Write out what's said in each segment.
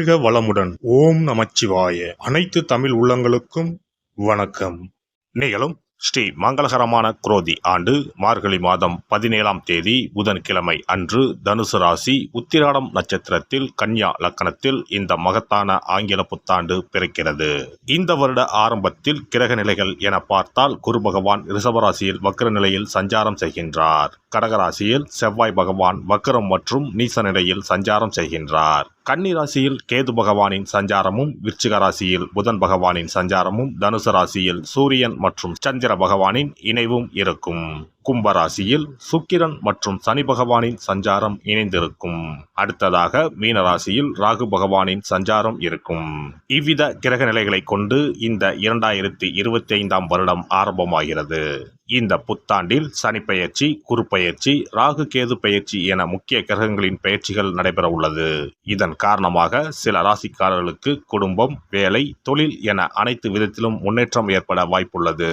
வாழ்க வளமுடன். ஓம் நமச்சிவாய. அனைத்து தமிழ் உள்ளங்களுக்கும் வணக்கம். நிகழும் ஸ்ரீ மங்களகரமான குரோதி ஆண்டு மார்கழி மாதம் பதினேழாம் தேதி புதன்கிழமை அன்று தனுசு ராசி உத்திராடம் நட்சத்திரத்தில் கன்யா லக்கணத்தில் இந்த மகத்தான ஆங்கில புத்தாண்டு பிறக்கிறது. இந்த வருட ஆரம்பத்தில் கிரக நிலைகள் என பார்த்தால் குரு பகவான் ரிஷபராசியில் வக்ர நிலையில் சஞ்சாரம் செய்கின்றார். கடகராசியில் செவ்வாய் பகவான் வக்ரம் மற்றும் நீச நிலையில் சஞ்சாரம் செய்கின்றார். கன்னிராசியில் கேது பகவானின் சஞ்சாரமும் விருச்சிக ராசியில் புதன் பகவானின் சஞ்சாரமும் தனுசு ராசியில் சூரியன் மற்றும் சந்திர பகவானின் இணைவும் இருக்கும். கும்பராசியில் சுக்கிரன் மற்றும் சனி பகவானின் சஞ்சாரம் இணைந்திருக்கும். அடுத்ததாக மீன ராசியில் ராகு பகவானின் சஞ்சாரம் இருக்கும். இவ்வித கிரக நிலைகளை கொண்டு இந்த இரண்டாயிரத்தி இருபத்தி ஐந்தாம் வருடம் ஆரம்பமாகிறது. இந்த புத்தாண்டில் சனி பெயர்ச்சி பெயர்ச்சி ராகு கேது பெயர்ச்சி என முக்கிய கிரகங்களின் பெயர்ச்சிகள் நடைபெற உள்ளது. இதன் காரணமாக சில ராசிக்காரர்களுக்கு குடும்பம் வேலை தொழில் என அனைத்து விதத்திலும் முன்னேற்றம் ஏற்பட வாய்ப்புள்ளது.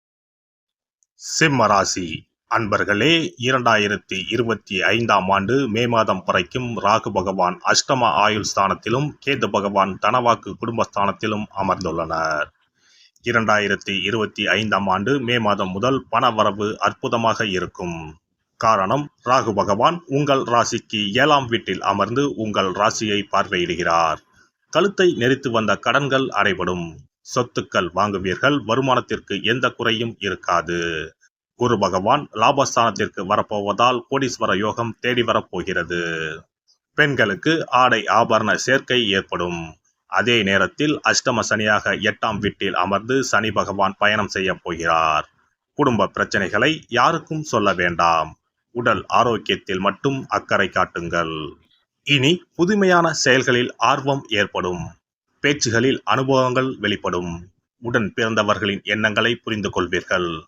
சிம்ம ராசி அன்பர்களே இரண்டாயிரத்தி இருபத்தி ஐந்தாம் ஆண்டு மே மாதம் வரைக்கும் ராகு பகவான் அஷ்டம ஆயுள் ஸ்தானத்திலும் கேது பகவான் தனவாக்கு குடும்பஸ்தானத்திலும் அமர்ந்துள்ளனர். இரண்டாயிரத்தி இருபத்தி ஐந்தாம் ஆண்டு மே மாதம் முதல் பண வரவு அற்புதமாக இருக்கும். காரணம் ராகு பகவான் உங்கள் ராசிக்கு ஏழாம் வீட்டில் அமர்ந்து உங்கள் ராசியை பார்வையிடுகிறார். கழுத்தை நெரித்து வந்த கடன்கள் அடைபடும். சொத்துக்கள் வாங்குவீர்கள் வருமானத்திற்கு எந்த குறையும் இருக்காது. குரு பகவான் லாபஸ்தானத்திற்கு வரப்போவதால் கோடீஸ்வர யோகம் தேடி வரப்போகிறது. பெண்களுக்கு ஆடை ஆபரண சேர்க்கை ஏற்படும். அதே நேரத்தில் அஷ்டம சனியாக எட்டாம் வீட்டில் அமர்ந்து சனி பகவான் பயணம் செய்ய போகிறார். குடும்ப பிரச்சனைகளை யாருக்கும் சொல்ல வேண்டாம். உடல் ஆரோக்கியத்தில் மட்டும் அக்கறை காட்டுங்கள். இனி புதுமையான செயல்களில் ஆர்வம் ஏற்படும். பேச்சுகளில் அனுபவங்கள் வெளிப்படும். உடன் பிறந்தவர்களின் எண்ணங்களை புரிந்து கொள்வீர்கள்.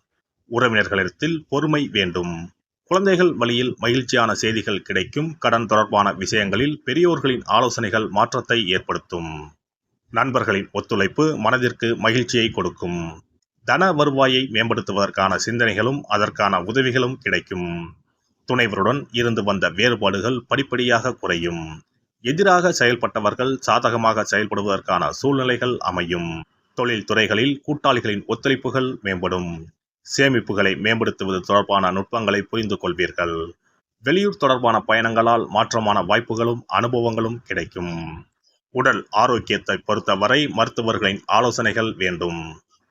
உறவினர்களிடத்தில் பொறுமை வேண்டும். குழந்தைகள் வழியில் மகிழ்ச்சியான செய்திகள் கிடைக்கும். கடன் தொடர்பான விஷயங்களில் பெரியோர்களின் ஆலோசனைகள் மாற்றத்தை ஏற்படுத்தும். நண்பர்களின் ஒத்துழைப்பு மனதிற்கு மகிழ்ச்சியை கொடுக்கும். தன வருவாயை மேம்படுத்துவதற்கான சிந்தனைகளும் அதற்கான உதவிகளும் கிடைக்கும். துணைவருடன் இருந்து வந்த வேறுபாடுகள் படிப்படியாக குறையும். எதிராக செயல்பட்டவர்கள் சாதகமாக செயல்படுவதற்கான சூழ்நிலைகள் அமையும். தொழில் துறைகளில் கூட்டாளிகளின் ஒத்துழைப்புகள் மேம்படும். சேமிப்புகளை மேம்படுத்துவது தொடர்பான நுட்பங்களை புரிந்து கொள்வீர்கள். வெளியூர் தொடர்பான பயணங்களால் மாற்றமான வாய்ப்புகளும் அனுபவங்களும் கிடைக்கும். உடல் ஆரோக்கியத்தை பொறுத்தவரை மருத்துவர்களின் ஆலோசனைகள் வேண்டும்.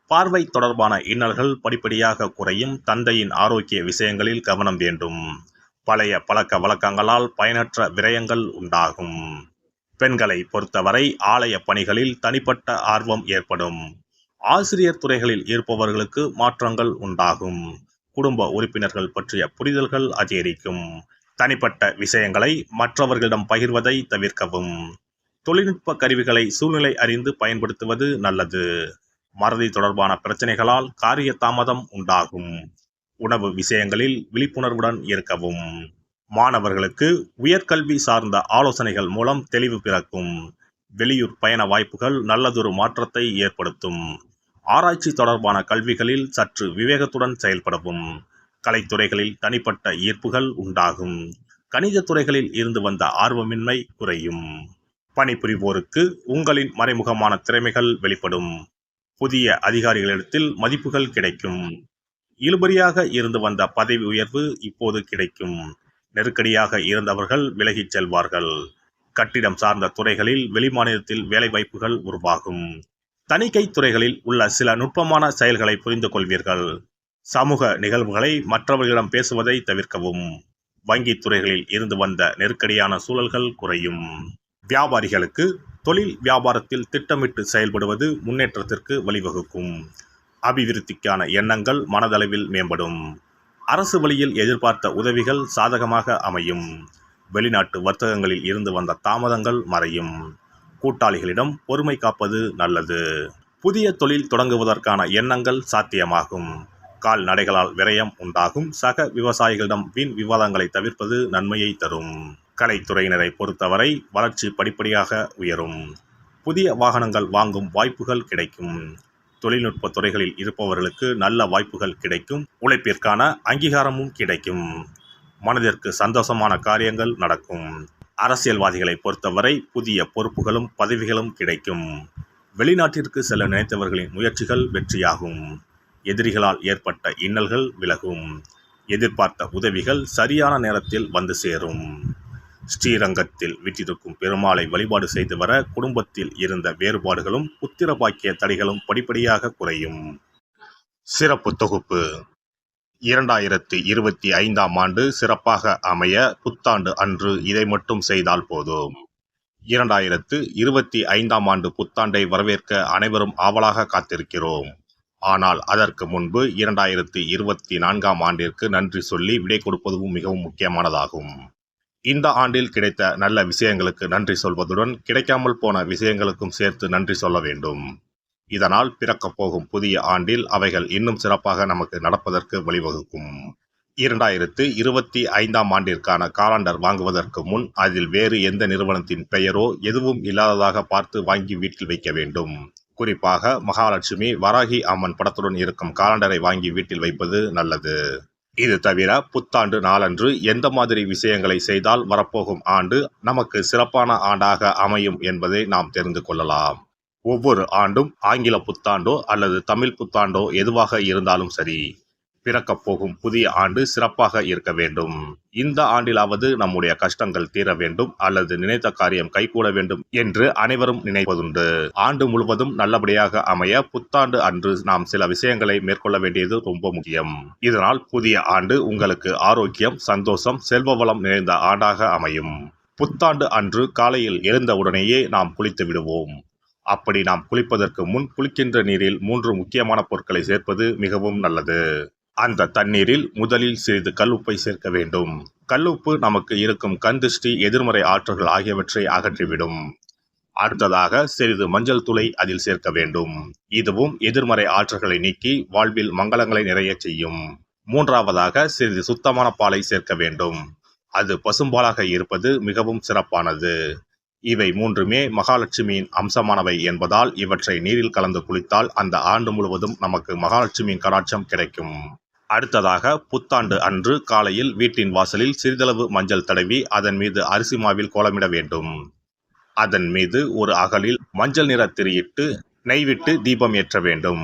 பார்வை தொடர்பான இன்னல்கள் படிப்படியாக குறையும். தந்தையின் ஆரோக்கிய விஷயங்களில் கவனம் வேண்டும். பழைய பழக்க வழக்கங்களால் பயனற்ற விரயங்கள் உண்டாகும். பெண்களை பொறுத்தவரை ஆலய பணிகளில் தனிப்பட்ட ஆர்வம் ஏற்படும். ஆசிரியர் துறைகளில் இருப்பவர்களுக்கு மாற்றங்கள் உண்டாகும். குடும்ப உறுப்பினர்கள் பற்றிய புரிதல்கள் அதிகரிக்கும். தனிப்பட்ட விஷயங்களை மற்றவர்களிடம் பகிர்வதை தவிர்க்கவும். தொழில்நுட்ப கருவிகளை சூழ்நிலை அறிந்து பயன்படுத்துவது நல்லது. மறதி தொடர்பான பிரச்சனைகளால் காரிய தாமதம் உண்டாகும். உணவு விஷயங்களில் விழிப்புணர்வுடன் இருக்கவும். மாணவர்களுக்கு உயர்கல்வி சார்ந்த ஆலோசனைகள் மூலம் தெளிவு பிறக்கும். வெளியூர் பயண வாய்ப்புகள் நல்லதொரு மாற்றத்தை ஏற்படுத்தும். ஆராய்ச்சி தொடர்பான கல்விகளில் சற்று விவேகத்துடன் செயல்படவும். கலைத்துறைகளில் தனிப்பட்ட ஈர்ப்புகள் உண்டாகும். கணித துறைகளில் இருந்து வந்த ஆர்வமின்மை குறையும். பணிபுரிவோருக்கு உங்களின் மறைமுகமான திறமைகள் வெளிப்படும். புதிய அதிகாரிகளிடத்தில் மதிப்புகள் கிடைக்கும். இழுபறியாக இருந்து வந்த பதவி உயர்வு இப்போது கிடைக்கும். நெருக்கடியாக இருந்தவர்கள் விலகிச் செல்வார்கள். கட்டிடம் சார்ந்த துறைகளில் வெளிமாநிலத்தில் வேலைவாய்ப்புகள் உருவாகும். தணிக்கை துறைகளில் உள்ள சில நுட்பமான செயல்களை புரிந்து கொள்வீர்கள். சமூக நிகழ்வுகளை மற்றவர்களிடம் பேசுவதை தவிர்க்கவும். வங்கித் துறைகளில் இருந்து வந்த நெருக்கடியான சூழல்கள் குறையும். வியாபாரிகளுக்கு தொழில் வியாபாரத்தில் திட்டமிட்டு செயல்படுவது முன்னேற்றத்திற்கு வழிவகுக்கும். அபிவிருத்திக்கான எண்ணங்கள் மனதளவில் மேம்படும். அரசு வழியில் எதிர்பார்த்த உதவிகள் சாதகமாக அமையும். வெளிநாட்டு வர்த்தகங்களில் இருந்து வந்த தாமதங்கள் மறையும். கூட்டாளிகளிடம் பொறுமை காப்பது நல்லது. புதிய தொழில் தொடங்குவதற்கான எண்ணங்கள் சாத்தியமாகும். கால்நடைகளால் விரயம் உண்டாகும். சக விவசாயிகளிடம் வீண் விவாதங்களை தவிர்ப்பது நன்மையை தரும். கலைத்துறையினரை பொறுத்தவரை வளர்ச்சி படிப்படியாக உயரும். புதிய வாகனங்கள் வாங்கும் வாய்ப்புகள் கிடைக்கும். தொழில்நுட்ப துறைகளில் இருப்பவர்களுக்கு நல்ல வாய்ப்புகள் கிடைக்கும். உழைப்பிற்கான அங்கீகாரமும் கிடைக்கும். மனதிற்கு சந்தோஷமான காரியங்கள் நடக்கும். அரசியல்வாதிகளை பொறுத்தவரை புதிய பொறுப்புகளும் பதவிகளும் கிடைக்கும். வெளிநாட்டிற்கு செல்ல நினைத்தவர்களின் முயற்சிகள் வெற்றியாகும். எதிரிகளால் ஏற்பட்ட இன்னல்கள் விலகும். எதிர்பார்த்த உதவிகள் சரியான நேரத்தில் வந்து சேரும். ஸ்ரீரங்கத்தில் விற்றிருக்கும் பெருமாளை வழிபாடு செய்து வர குடும்பத்தில் இருந்த வேறுபாடுகளும் புத்திர பாக்கிய தடைகளும் படிப்படியாக குறையும். சிறப்பு தொகுப்பு. இரண்டாயிரத்தி இருபத்தி ஐந்தாம் ஆண்டு சிறப்பாக அமைய புத்தாண்டு அன்று இதை மட்டும் செய்தால் போதும். இரண்டாயிரத்து இருபத்தி ஐந்தாம் ஆண்டு புத்தாண்டை வரவேற்க அனைவரும் ஆவலாக காத்திருக்கிறோம். ஆனால் அதற்கு முன்பு இரண்டாயிரத்தி இருபத்தி நான்காம் ஆண்டிற்கு நன்றி சொல்லி விடை கொடுப்பதும் மிகவும் முக்கியமானதாகும். இந்த ஆண்டில் கிடைத்த நல்ல விஷயங்களுக்கு நன்றி சொல்வதுடன் கிடைக்காமல் போன விஷயங்களுக்கும் சேர்த்து நன்றி சொல்ல வேண்டும். இதனால் பிறக்கப் போகும் புதிய ஆண்டில் அவைகள் இன்னும் சிறப்பாக நமக்கு நடப்பதற்கு வழிவகுக்கும். இரண்டாயிரத்து இருபத்தி ஐந்தாம் ஆண்டிற்கான காலண்டர் வாங்குவதற்கு முன் அதில் வேறு எந்த நிறுவனத்தின் பெயரோ எதுவும் இல்லாததாக பார்த்து வாங்கி வீட்டில் வைக்க வேண்டும். குறிப்பாக மகாலட்சுமி வராகி அம்மன் படத்துடன் இருக்கும் காலண்டரை வாங்கி வீட்டில் வைப்பது நல்லது. இது தவிர புத்தாண்டு நாளன்று எந்த மாதிரி விஷயங்களை செய்தால் வரப்போகும் ஆண்டு நமக்கு சிறப்பான ஆண்டாக அமையும் என்பதை நாம் தெரிந்து கொள்ளலாம். ஒவ்வொரு ஆண்டும் ஆங்கில புத்தாண்டோ அல்லது தமிழ் புத்தாண்டோ எதுவாக இருந்தாலும் சரி. பிறக்கப் போகும் புதிய ஆண்டு சிறப்பாக இருக்க வேண்டும். இந்த ஆண்டிலாவது நம்முடைய கஷ்டங்கள் தீர வேண்டும் அல்லது நினைத்த காரியம் கைகூட வேண்டும் என்று அனைவரும் நினைப்பதுண்டு. ஆண்டு முழுவதும் நல்லபடியாக அமைய புத்தாண்டு அன்று நாம் சில விஷயங்களை மேற்கொள்ள வேண்டியது ரொம்ப முக்கியம். இதனால் புதிய ஆண்டு உங்களுக்கு ஆரோக்கியம் சந்தோஷம் செல்வ வளம் நிறைந்த ஆண்டாக அமையும். புத்தாண்டு அன்று காலையில் எழுந்தவுடனேயே நாம் குளித்து விடுவோம். அப்படி நாம் குளிப்பதற்கு முன் குளிக்கின்ற நீரில் மூன்று முக்கியமான பொருட்களை சேர்ப்பது மிகவும் நல்லது. அந்த தண்ணீரில் முதலில் சிறிது கல்லுப்பை சேர்க்க வேண்டும். கல்லுப்பு நமக்கு இருக்கும் கந்திஷ்டி எதிர்மறை ஆற்றல்கள் ஆகியவற்றை அகற்றிவிடும். அடுத்ததாக சிறிது மஞ்சள் துளை அதில் சேர்க்க வேண்டும். இதுவும் எதிர்மறை ஆற்றல்களை நீக்கி வாழ்வில் மங்களங்களை நிறைய செய்யும். மூன்றாவதாக சிறிது சுத்தமான பாலை சேர்க்க வேண்டும். அது பசும்பாலாக இருப்பது மிகவும் சிறப்பானது. இவை மூன்றுமே மகாலட்சுமியின் அம்சமானவை என்பதால் இவற்றை நீரில் கலந்து குளித்தால் அந்த ஆண்டு முழுவதும் நமக்கு மகாலட்சுமியின் கடாட்சம் கிடைக்கும். அடுத்ததாக புத்தாண்டு அன்று காலையில் வீட்டின் வாசலில் சிறிதளவு மஞ்சள் தடவி அதன் மீது அரிசி மாவில் கோலமிட வேண்டும். அதன் மீது ஒரு அகலில் மஞ்சள் நிற திரியிட்டு நெய்விட்டு தீபம் ஏற்ற வேண்டும்.